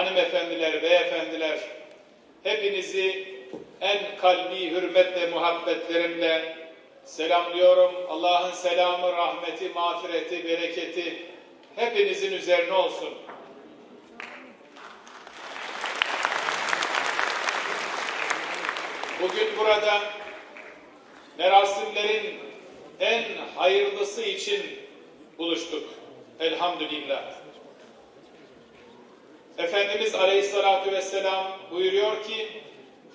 hanımefendiler, beyefendiler, hepinizi en kalbi hürmet ve muhabbetlerimle selamlıyorum. Allah'ın selamı, rahmeti, mağfireti, bereketi hepinizin üzerine olsun. Bugün burada merasimlerin en hayırlısı için buluştuk. Elhamdülillah. Efendimiz Aleyhisselatü Vesselam buyuruyor ki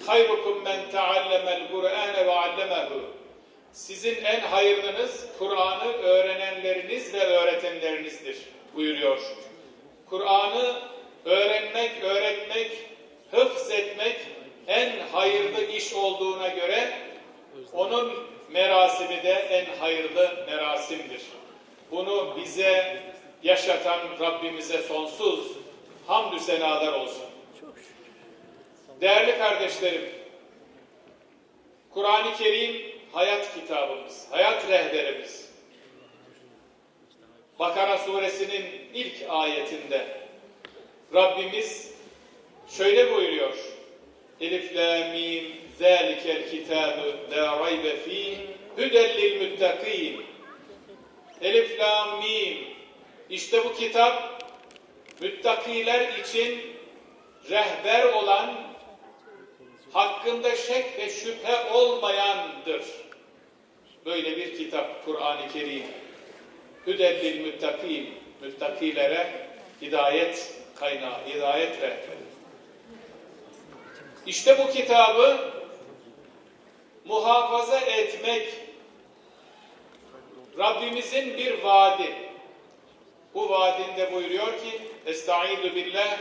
hayrukum men teallemel Kur'ane ve allemehu sizin en hayırlınız Kur'an'ı öğrenenleriniz ve öğretenlerinizdir buyuruyor. Kur'an'ı öğrenmek, öğretmek, hıfz etmek en hayırlı iş olduğuna göre onun merasimi de en hayırlı merasimdir. Bunu bize yaşatan Rabbimize sonsuz senalar olsun. Değerli kardeşlerim, Kur'an-ı Kerim hayat kitabımız, hayat rehberimiz. Bakara suresinin ilk ayetinde Rabbimiz şöyle buyuruyor. Elif la mim zalikel kitabu la raybe fih huden lil muttaqin. Elif la mim işte bu kitap müttakiler için rehber olan hakkında şek ve şüphe olmayandır. Böyle bir kitap Kur'an-ı Kerim. Hüdellil müttakin, müttakilere hidayet kaynağı, hidayet rehberi. İşte bu kitabı muhafaza etmek Rabbimizin bir vaadi. Bu vaadinde buyuruyor ki Estaizu billah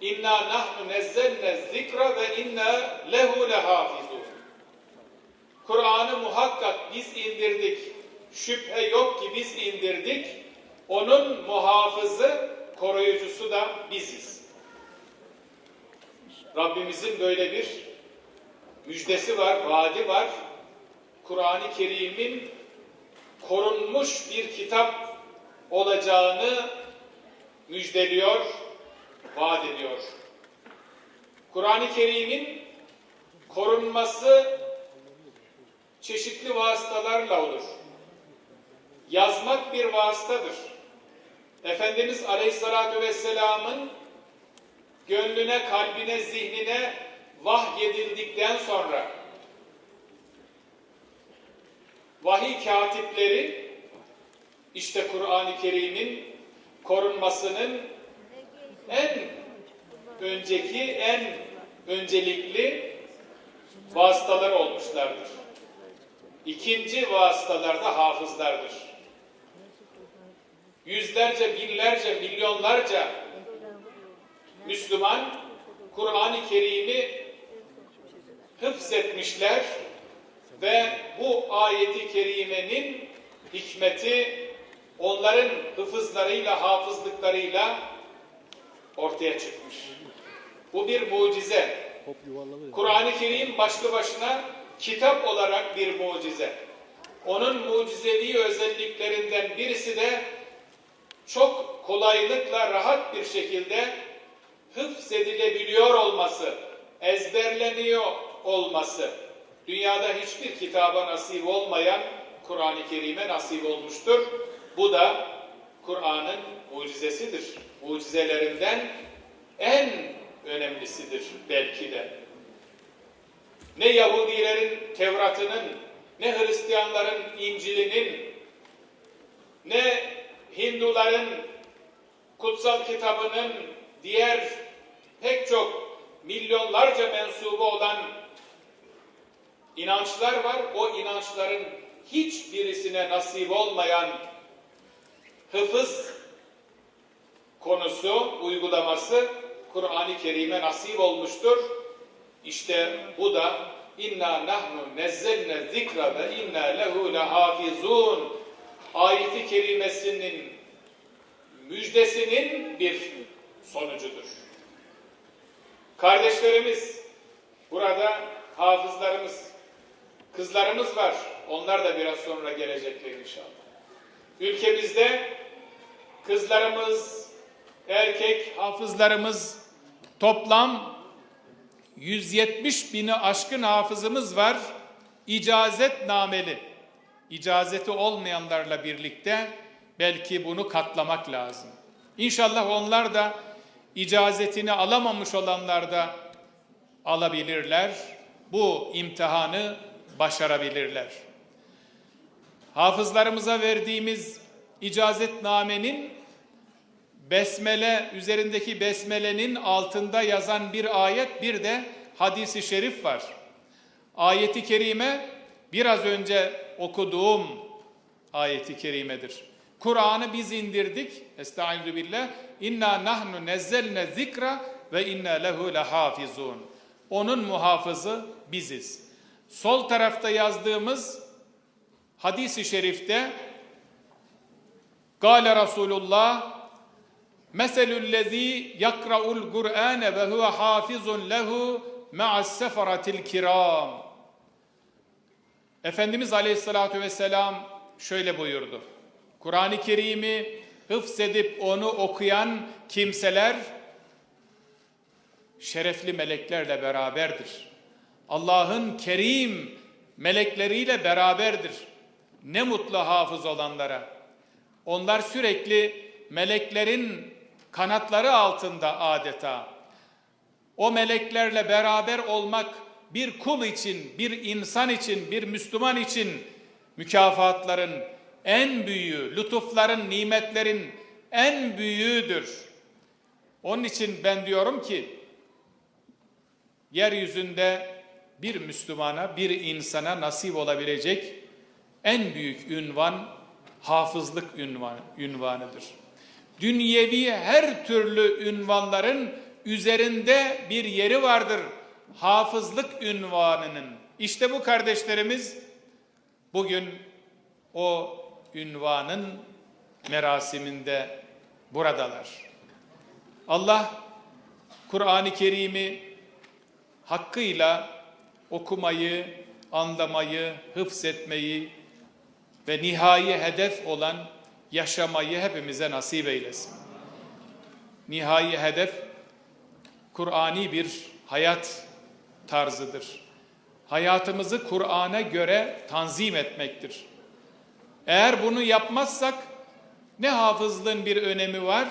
İnna nahnu nezzelne zikra ve inna lehu lehafizun. Kur'an'ı muhakkak biz indirdik. Şüphe yok ki biz indirdik. Onun muhafızı, koruyucusu da biziz. Rabbimizin böyle bir müjdesi var, vaadi var. Kur'an-ı Kerim'in korunmuş bir kitap olacağını müjdeliyor, vaat ediyor. Kur'an-ı Kerim'in korunması çeşitli vasıtalarla olur. Yazmak bir vasıtadır. Efendimiz Aleyhisselatü Vesselam'ın gönlüne, kalbine, zihnine vahyedildikten sonra vahiy katipleri işte Kur'an-ı Kerim'in korunmasının en önceki, en öncelikli vasıtalar olmuşlardır. İkinci vasıtalar da hafızlardır. Yüzlerce, binlerce, milyonlarca Müslüman Kur'an-ı Kerim'i hıfzetmişler ve bu ayeti kerimenin hikmeti onların hıfızlarıyla, hafızlıklarıyla ortaya çıkmış. Bu bir mucize. Kur'an-ı Kerim başlı başına kitap olarak bir mucize. Onun mucizevi özelliklerinden birisi de çok kolaylıkla, rahat bir şekilde hıfzedilebiliyor olması, ezberleniyor olması. Dünyada hiçbir kitaba nasip olmayan Kur'an-ı Kerim'e nasip olmuştur. Bu da Kur'an'ın mucizesidir. Mucizelerinden en önemlisidir belki de. Ne Yahudilerin Tevrat'ının, ne Hristiyanların İncil'inin, ne Hinduların kutsal kitabının diğer pek çok milyonlarca mensubu olan inançlar var. O inançların hiçbirisine nasip olmayan hıfız konusu, uygulaması Kur'an-ı Kerim'e nasip olmuştur. İşte bu da inna nahnu nezzelne zikra ve inna lehu lehafizun ayeti kerimesinin müjdesinin bir sonucudur. Kardeşlerimiz, burada hafızlarımız, kızlarımız var. Onlar da biraz sonra gelecekler inşallah. Ülkemizde kızlarımız, erkek hafızlarımız toplam 170 bini aşkın hafızımız var. İcazet nameli. İcazeti olmayanlarla birlikte belki bunu katlamak lazım. İnşallah onlar da icazetini alamamış olanlar da alabilirler. Bu imtihanı başarabilirler. Hafızlarımıza verdiğimiz icazetnamenin besmele üzerindeki besmelenin altında yazan bir ayet bir de hadisi şerif var. Ayeti kerime biraz önce okuduğum ayeti kerimedir. Kur'an'ı biz indirdik. Estaizu billah. İnna nahnu nezzelne zikra ve inna lehu lehafizun. Onun muhafızı biziz. Sol tarafta yazdığımız hadisi şerifte Gale Resulullah Meselüllezî yakra'ul Kur'ane ve huve hafizun lehu ma'as sefaratil kiram. Efendimiz Aleyhisselatü Vesselam şöyle buyurdu. Kur'an-ı Kerim'i hıfzedip onu okuyan kimseler şerefli meleklerle beraberdir. Allah'ın kerim melekleriyle beraberdir. Ne mutlu hafız olanlara. Onlar sürekli meleklerin kanatları altında adeta. O meleklerle beraber olmak bir kul için, bir insan için, bir Müslüman için mükafatların en büyüğü, lütufların, nimetlerin en büyüğüdür. Onun için ben diyorum ki yeryüzünde bir Müslümana, bir insana nasip olabilecek en büyük ünvan hafızlık ünvan, ünvanıdır. Dünyevi her türlü ünvanların üzerinde bir yeri vardır hafızlık ünvanının. İşte bu kardeşlerimiz bugün o ünvanın merasiminde buradalar. Allah Kur'an-ı Kerim'i hakkıyla okumayı, anlamayı, hıfzetmeyi ve nihai hedef olan yaşamayı hepimize nasip eylesin. Nihai hedef Kur'ani bir hayat tarzıdır. Hayatımızı Kur'an'a göre tanzim etmektir. Eğer bunu yapmazsak ne hafızlığın bir önemi var,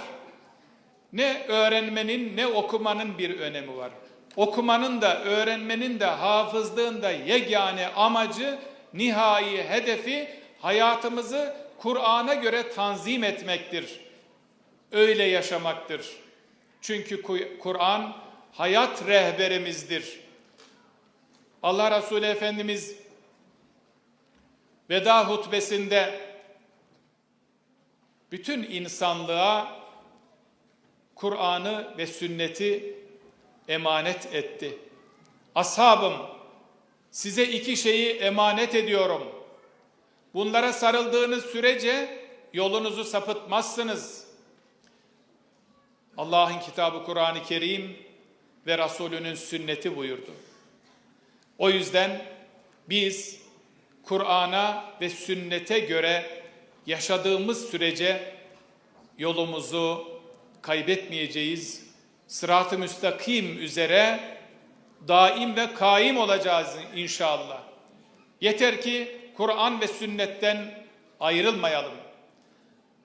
ne öğrenmenin ne okumanın bir önemi var. Okumanın da öğrenmenin de hafızlığın da yegane amacı, nihai hedefi hayatımızı Kur'an'a göre tanzim etmektir. Öyle yaşamaktır. Çünkü Kur'an hayat rehberimizdir. Allah Resulü Efendimiz veda hutbesinde bütün insanlığa Kur'an'ı ve sünneti emanet etti. Ashabım size iki şeyi emanet ediyorum. Bunlara sarıldığınız sürece yolunuzu sapıtmazsınız. Allah'ın kitabı Kur'an-ı Kerim ve Resulünün sünneti buyurdu. O yüzden biz Kur'an'a ve sünnete göre yaşadığımız sürece yolumuzu kaybetmeyeceğiz. Sırat-ı müstakim üzere daim ve kaim olacağız inşallah. Yeter ki Kur'an ve sünnetten ayrılmayalım.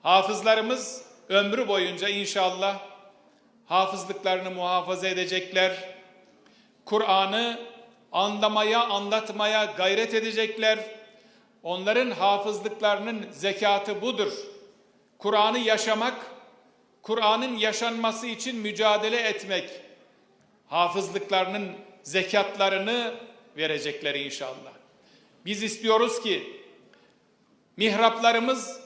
Hafızlarımız ömrü boyunca inşallah hafızlıklarını muhafaza edecekler. Kur'an'ı anlamaya, anlatmaya gayret edecekler. Onların hafızlıklarının zekatı budur. Kur'an'ı yaşamak, Kur'an'ın yaşanması için mücadele etmek. Hafızlıklarının zekatlarını verecekler inşallah. Biz istiyoruz ki mihraplarımız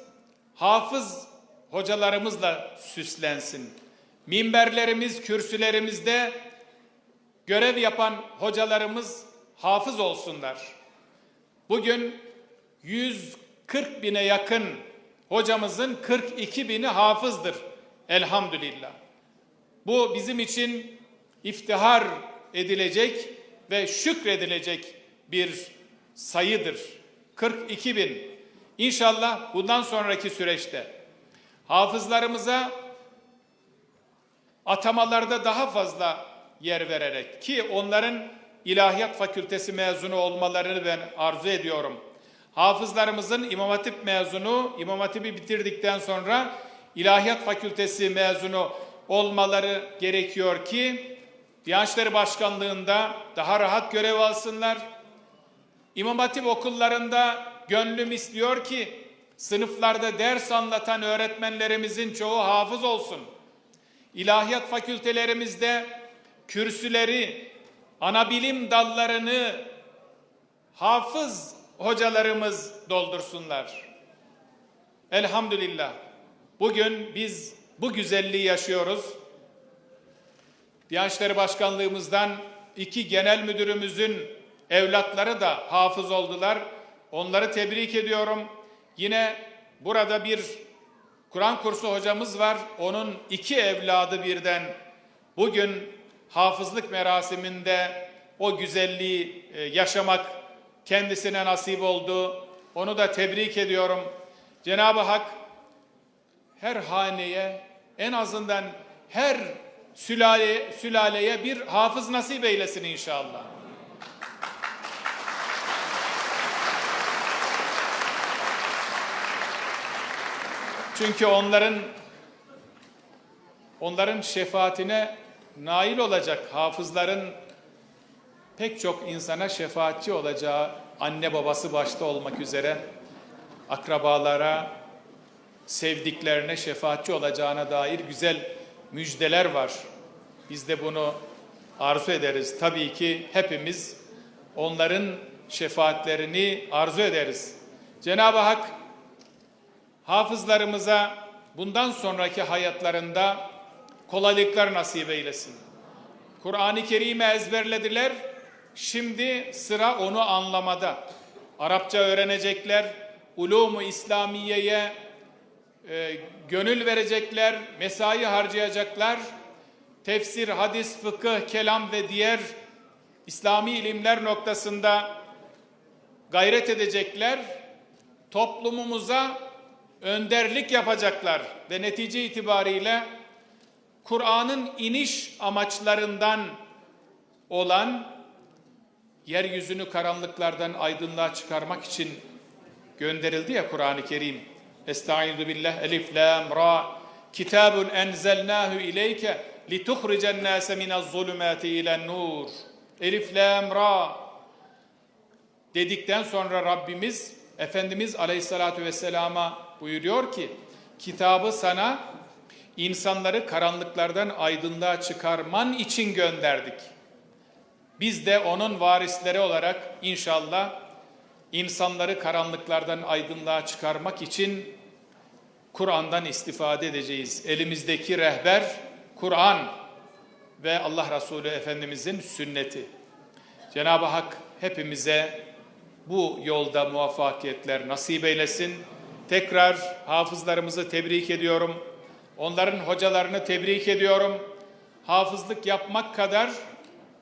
hafız hocalarımızla süslensin. Minberlerimiz, kürsülerimizde görev yapan hocalarımız hafız olsunlar. Bugün 140 bine yakın hocamızın 42 bini hafızdır. Elhamdülillah. Bu bizim için iftihar edilecek ve şükredilecek bir sayıdır. 42 bin. İnşallah bundan sonraki süreçte hafızlarımıza atamalarda daha fazla yer vererek ki onların ilahiyat fakültesi mezunu olmalarını ben arzu ediyorum. Hafızlarımızın İmam Hatip mezunu, İmam Hatip'i bitirdikten sonra ilahiyat fakültesi mezunu olmaları gerekiyor ki Diyanet İşleri Başkanlığında daha rahat görev alsınlar. İmam Hatip okullarında gönlüm istiyor ki sınıflarda ders anlatan öğretmenlerimizin çoğu hafız olsun. İlahiyat fakültelerimizde kürsüleri, ana bilim dallarını hafız hocalarımız doldursunlar. Elhamdülillah. Bugün biz bu güzelliği yaşıyoruz. Diyanet İşleri Başkanlığımızdan iki genel müdürümüzün evlatları da hafız oldular. Onları tebrik ediyorum. Yine burada bir Kur'an kursu hocamız var. Onun iki evladı birden bugün hafızlık merasiminde o güzelliği e, yaşamak kendisine nasip oldu. Onu da tebrik ediyorum. Cenab-ı Hak her haneye en azından her sülale, sülaleye bir hafız nasip eylesin inşallah. Çünkü onların onların şefaatine nail olacak hafızların pek çok insana şefaatçi olacağı anne babası başta olmak üzere akrabalara, sevdiklerine şefaatçi olacağına dair güzel müjdeler var. Biz de bunu arzu ederiz. Tabii ki hepimiz onların şefaatlerini arzu ederiz. Cenab-ı Hak hafızlarımıza bundan sonraki hayatlarında kolaylıklar nasip eylesin. Kur'an-ı Kerim'i ezberlediler. Şimdi sıra onu anlamada. Arapça öğrenecekler, ulumu İslamiye'ye e, gönül verecekler, mesai harcayacaklar. Tefsir, hadis, fıkıh, kelam ve diğer İslami ilimler noktasında gayret edecekler. Toplumumuza önderlik yapacaklar ve netice itibariyle Kur'an'ın iniş amaçlarından olan yeryüzünü karanlıklardan aydınlığa çıkarmak için gönderildi ya Kur'an-ı Kerim. Estaizu billah elif lam ra kitabun enzelnahu ileyke lituhricen nase minez zulümati ilen nur. Elif lam ra dedikten sonra Rabbimiz Efendimiz Aleyhisselatü Vesselam'a buyuruyor ki kitabı sana insanları karanlıklardan aydınlığa çıkarman için gönderdik. Biz de onun varisleri olarak inşallah insanları karanlıklardan aydınlığa çıkarmak için Kur'an'dan istifade edeceğiz. Elimizdeki rehber Kur'an ve Allah Resulü Efendimizin sünneti. Cenab-ı Hak hepimize bu yolda muvaffakiyetler nasip eylesin. Tekrar hafızlarımızı tebrik ediyorum. Onların hocalarını tebrik ediyorum. Hafızlık yapmak kadar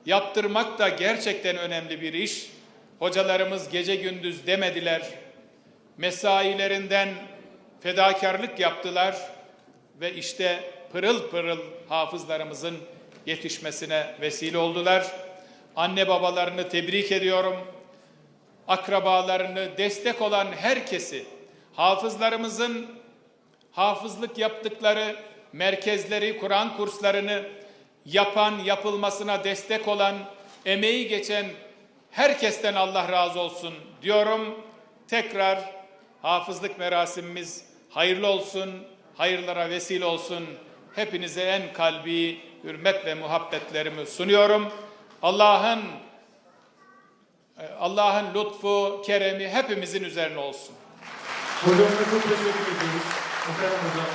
yaptırmak da gerçekten önemli bir iş. Hocalarımız gece gündüz demediler. Mesailerinden fedakarlık yaptılar ve işte pırıl pırıl hafızlarımızın yetişmesine vesile oldular. Anne babalarını tebrik ediyorum. Akrabalarını destek olan herkesi, hafızlarımızın hafızlık yaptıkları merkezleri, Kur'an kurslarını yapan, yapılmasına destek olan, emeği geçen herkesten Allah razı olsun diyorum. Tekrar hafızlık merasimimiz hayırlı olsun, hayırlara vesile olsun. Hepinize en kalbi hürmet ve muhabbetlerimi sunuyorum. Allah'ın Allah'ın lütfu, keremi hepimizin üzerine olsun. Hocamıza çok teşekkür ediyoruz. Muhterem hocam.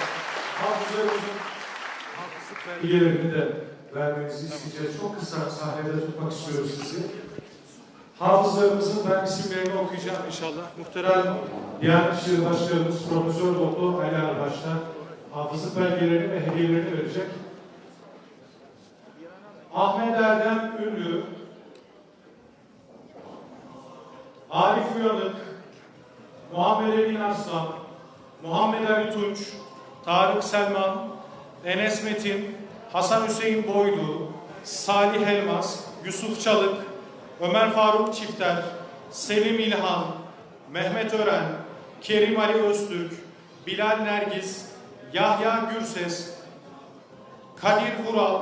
Hafızlarımızın hafızlık de vermenizi isteyeceğiz. Çok kısa sahnede tutmak istiyoruz sizi. Hafızlarımızın ben isimlerini okuyacağım inşallah. Muhterem Diyanet İşleri Başkanımız Profesör Doktor Ali Arbaş'tan hafızlık belgelerini ve hediyelerini verecek. Ahmet Erdem Ünlü, Arif Uyanık, Muhammed Emin Arslan, Muhammed Ali Tunç, Tarık Selman, Enes Metin, Hasan Hüseyin Boylu, Salih Elmas, Yusuf Çalık, Ömer Faruk Çifter, Selim İlhan, Mehmet Ören, Kerim Ali Öztürk, Bilal Nergis, Yahya Gürses, Kadir Vural,